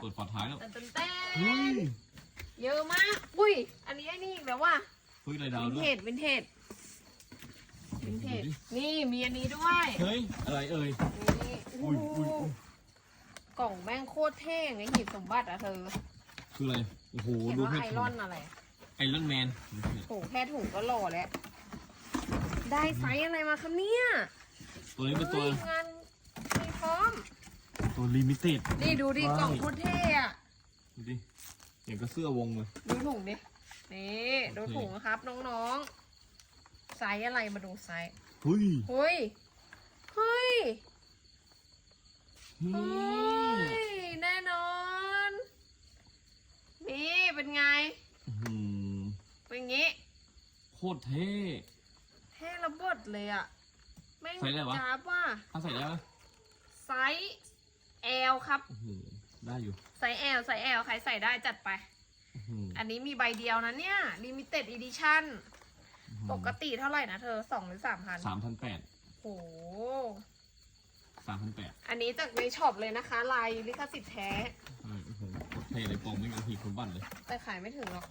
เปิดฝาท้ายแล้วแต่เต้นเต้เฮ้ยนเยอะมาก อุ้ย อันนี้ไอ้นี่อีกแล้วว่ะเฮ้ยลายดาววินด้วเทยจวินเทจวินเทจดูดินี่มีอันนี้ด้วยเฮ้ยอะไรเอ่ย นี่อุ้ยอุ้ยอุ้ย กล่องแม่งโคตรเท่ไงหีบสมบัติอะเธอคืออะไรโอ้โหเขียนดูว่าเพชไอรรอนอะไร ไอรอนแมนโถแค่ถุงก็หล่อแล้ว ได้ไซส์อะไรมาครับเนี่ยตัวนี้เป็นตัวฮ้ยงานมีพร้อม ตัวลิมิเต็ดนี่ดูดิว้ายกล่องโคตรเท่อะดูดิอย่างกับเสื้อวงเลย ดูถุงดิ นี่ดูถุงนะครับน้องๆ ไซส์อะไรมาดูไซส์เฮ้ยเฮ้ยเฮ้ยเฮ้เฮ้ยยแน่นอน นี่เป็นไงอื้อหือเป็นงี้ โคตรเท่เท่ระเบิดเลยอะแม่งไซส์อะไรวะจ้าบว่ะถ้าใส่ได้ไหมไซส์ L ครับโอ้โหได้อยู่ไซส์ L ไซส์ L ใครใส่ได้จัดไปอื้อหืออันนี้มีใบเดียวนะเนี่ย limited edition ปกติเท่าไหร่นะเธอสองหรือสามพันสามพันแปดโอ้โหสามพันแปดอันนี้จากในช็อปเลยนะคะ ลายลิขสิทธิ์แท้โอ้โหโคตรเท่เลยปองไม่มีหีบคุณบัตรเลยแต่ขายไม่ถึงหรอก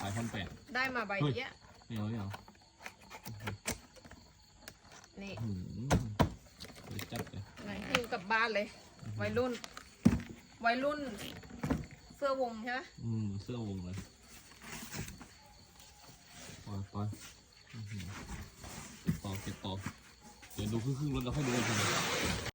สายพันแปดได้มาใบเนี้ยไม่เอาไม่เอานี่อื้อหือเดี๋ยวจัดเลย ไหนหิวกลับบ้านเลย วัยรุ่น วัยรุ่น เสื้อวงใช่ไหมอืมเสื้อวงเลยปล่อยปล่อยเก็บต่อเก็บต่อเดี๋ยวดูครึ่งๆรถเราค่อยดูกันที